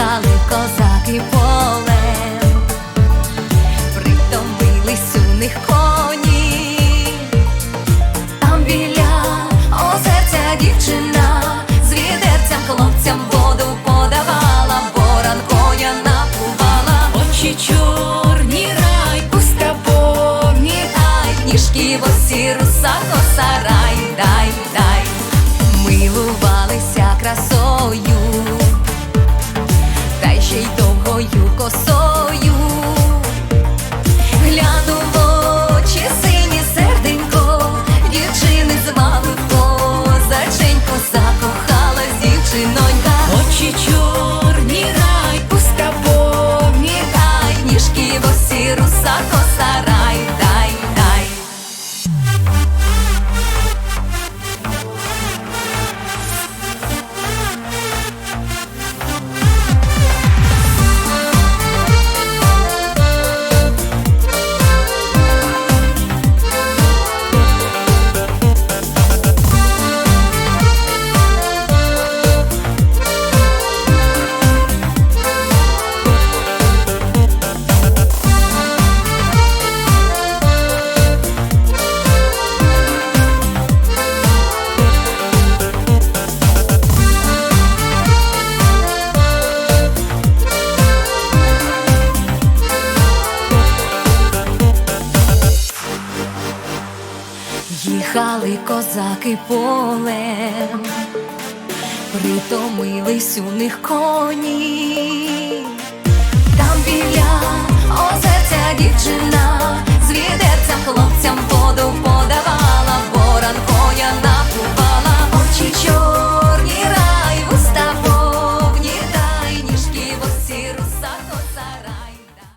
Пахали козаки полем, притомились у них коні, там біля озерця дівчина, з відерцям хлопцям воду подавала, боран коня напувала, очі чорні рай, куста повні ай, ніжки восі руса коса рай, дай, дай, милувалися красою. shake їхали козаки полем, притомились у них коні, там біля озера.